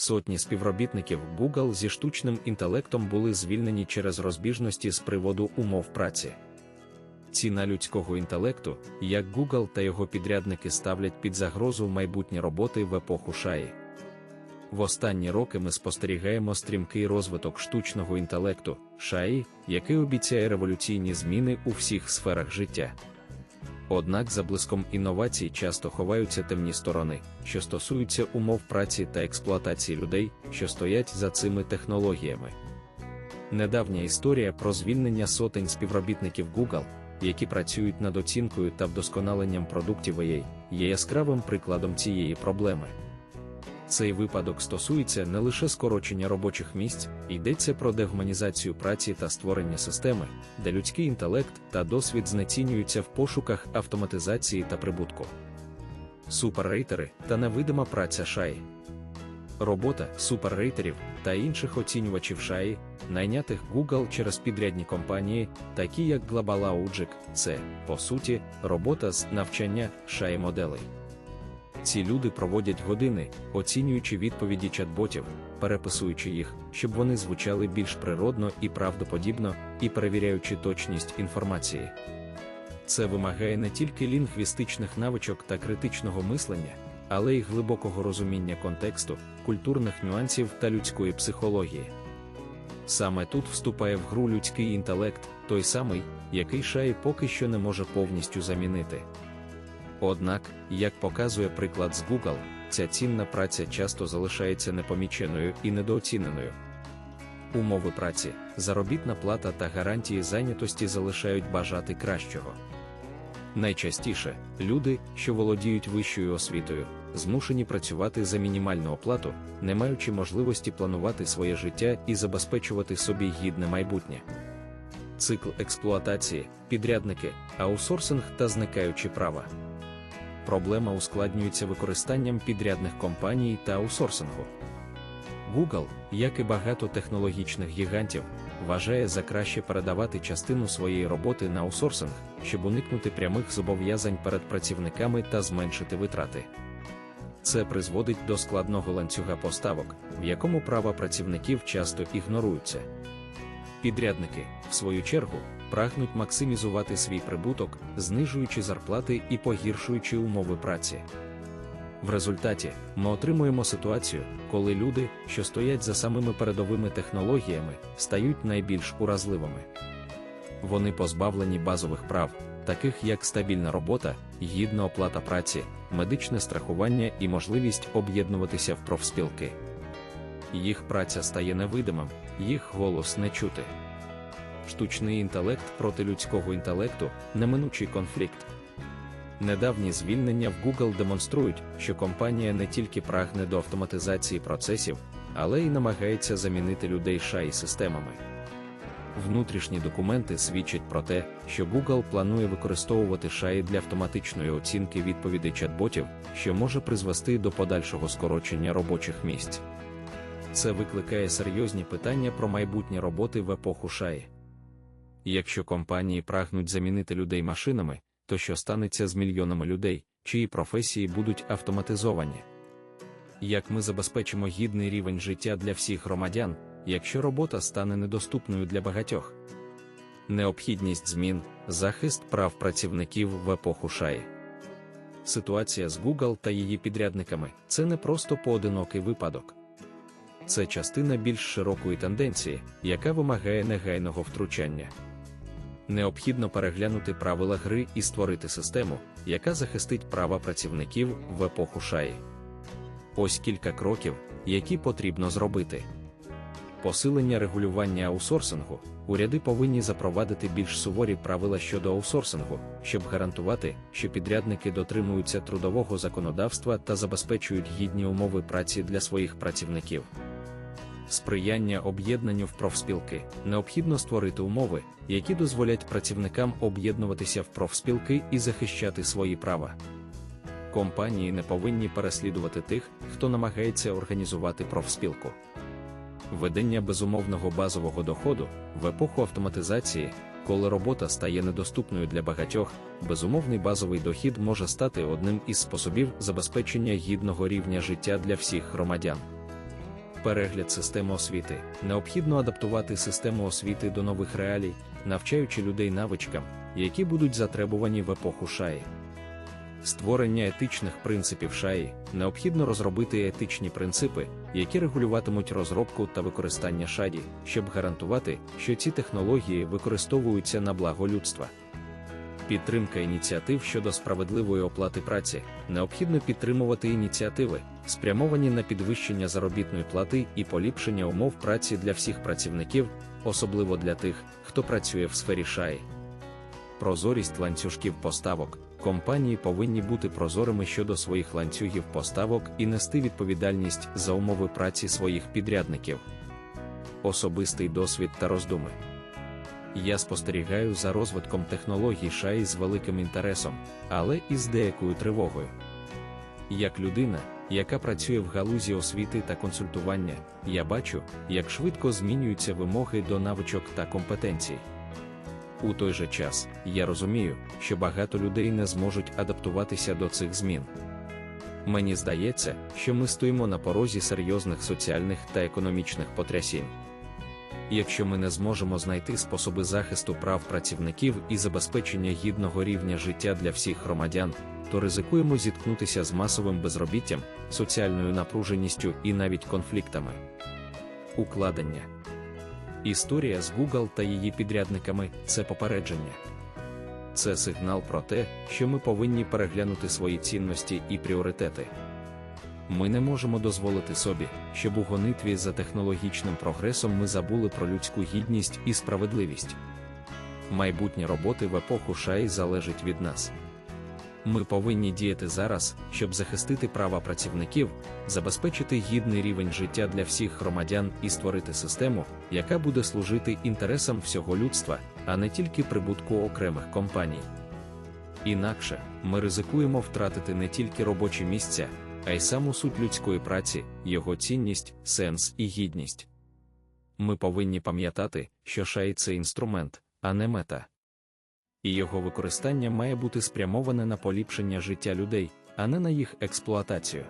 Сотні співробітників Google зі штучним інтелектом були звільнені через розбіжності з приводу умов праці. Ціна людського інтелекту, як Google та його підрядники ставлять під загрозу майбутні роботи в епоху шаї. В останні роки ми спостерігаємо стрімкий розвиток штучного інтелекту, шаї, який обіцяє революційні зміни у всіх сферах життя. Однак за блиском інновацій часто ховаються темні сторони, що стосуються умов праці та експлуатації людей, що стоять за цими технологіями. Недавня історія про звільнення сотень співробітників Google, які працюють над оцінкою та вдосконаленням продуктів AI, є яскравим прикладом цієї проблеми. Цей випадок стосується не лише скорочення робочих місць, йдеться про дегуманізацію праці та створення системи, де людський інтелект та досвід знецінюються в пошуках автоматизації та прибутку. Суперрейтери та невидима праця шаї. Робота суперрейтерів та інших оцінювачів шаї, найнятих Google через підрядні компанії, такі як Global це, по суті, робота з навчання шаї моделей. Ці люди проводять години, оцінюючи відповіді чат-ботів, переписуючи їх, щоб вони звучали більш природно і правдоподібно, і перевіряючи точність інформації. Це вимагає не тільки лінгвістичних навичок та критичного мислення, але й глибокого розуміння контексту, культурних нюансів та людської психології. Саме тут вступає в гру людський інтелект, той самий, який шай поки що не може повністю замінити. Однак, як показує приклад з Google, ця цінна праця часто залишається непоміченою і недооціненою. Умови праці, заробітна плата та гарантії зайнятості залишають бажати кращого. Найчастіше люди, що володіють вищою освітою, змушені працювати за мінімальну оплату, не маючи можливості планувати своє життя і забезпечувати собі гідне майбутнє. Цикл експлуатації, підрядники, аутсорсинг та зникаючі права проблема ускладнюється використанням підрядних компаній та аутсорсингу. Google, як і багато технологічних гігантів, вважає за краще передавати частину своєї роботи на аутсорсинг, щоб уникнути прямих зобов'язань перед працівниками та зменшити витрати. Це призводить до складного ланцюга поставок, в якому права працівників часто ігноруються. Підрядники, в свою чергу, прагнуть максимізувати свій прибуток, знижуючи зарплати і погіршуючи умови праці. В результаті ми отримуємо ситуацію, коли люди, що стоять за самими передовими технологіями, стають найбільш уразливими. Вони позбавлені базових прав, таких як стабільна робота, гідна оплата праці, медичне страхування і можливість об'єднуватися в профспілки. Їх праця стає невидимим, їх голос не чути штучний інтелект проти людського інтелекту неминучий конфлікт. Недавні звільнення в Google демонструють, що компанія не тільки прагне до автоматизації процесів, але й намагається замінити людей шаї системами. Внутрішні документи свідчать про те, що Google планує використовувати шаї для автоматичної оцінки відповідей чат-ботів, що може призвести до подальшого скорочення робочих місць. Це викликає серйозні питання про майбутнє роботи в епоху шаї. Якщо компанії прагнуть замінити людей машинами, то що станеться з мільйонами людей, чиї професії будуть автоматизовані? Як ми забезпечимо гідний рівень життя для всіх громадян, якщо робота стане недоступною для багатьох? Необхідність змін, захист прав працівників в епоху шаї. Ситуація з Google та її підрядниками це не просто поодинокий випадок. Це частина більш широкої тенденції, яка вимагає негайного втручання необхідно переглянути правила гри і створити систему, яка захистить права працівників в епоху шаї. Ось кілька кроків, які потрібно зробити. Посилення регулювання аутсорсингу. Уряди повинні запровадити більш суворі правила щодо аутсорсингу, щоб гарантувати, що підрядники дотримуються трудового законодавства та забезпечують гідні умови праці для своїх працівників сприяння об'єднанню в профспілки, необхідно створити умови, які дозволять працівникам об'єднуватися в профспілки і захищати свої права. Компанії не повинні переслідувати тих, хто намагається організувати профспілку. Ведення безумовного базового доходу в епоху автоматизації, коли робота стає недоступною для багатьох, безумовний базовий дохід може стати одним із способів забезпечення гідного рівня життя для всіх громадян. Перегляд системи освіти. Необхідно адаптувати систему освіти до нових реалій, навчаючи людей навичкам, які будуть затребувані в епоху шаї. Створення етичних принципів шаї необхідно розробити етичні принципи, які регулюватимуть розробку та використання шаді, щоб гарантувати, що ці технології використовуються на благо людства. Підтримка ініціатив щодо справедливої оплати праці необхідно підтримувати ініціативи, спрямовані на підвищення заробітної плати і поліпшення умов праці для всіх працівників, особливо для тих, хто працює в сфері шаї. Прозорість ланцюжків поставок. Компанії повинні бути прозорими щодо своїх ланцюгів поставок і нести відповідальність за умови праці своїх підрядників. Особистий досвід та роздуми. Я спостерігаю за розвитком технологій шаї з великим інтересом, але і з деякою тривогою. Як людина, яка працює в галузі освіти та консультування, я бачу, як швидко змінюються вимоги до навичок та компетенцій. У той же час я розумію, що багато людей не зможуть адаптуватися до цих змін. Мені здається, що ми стоїмо на порозі серйозних соціальних та економічних потрясінь. Якщо ми не зможемо знайти способи захисту прав працівників і забезпечення гідного рівня життя для всіх громадян, то ризикуємо зіткнутися з масовим безробіттям, соціальною напруженістю і навіть конфліктами. Укладення Історія з Google та її підрядниками це попередження. Це сигнал про те, що ми повинні переглянути свої цінності і пріоритети. Ми не можемо дозволити собі, щоб у гонитві за технологічним прогресом ми забули про людську гідність і справедливість. Майбутнє роботи в епоху шаї залежить від нас. Ми повинні діяти зараз, щоб захистити права працівників, забезпечити гідний рівень життя для всіх громадян і створити систему, яка буде служити інтересам всього людства, а не тільки прибутку окремих компаній. Інакше ми ризикуємо втратити не тільки робочі місця, а й саму суть людської праці, його цінність, сенс і гідність. Ми повинні пам'ятати, що шай це інструмент, а не мета і його використання має бути спрямоване на поліпшення життя людей, а не на їх експлуатацію.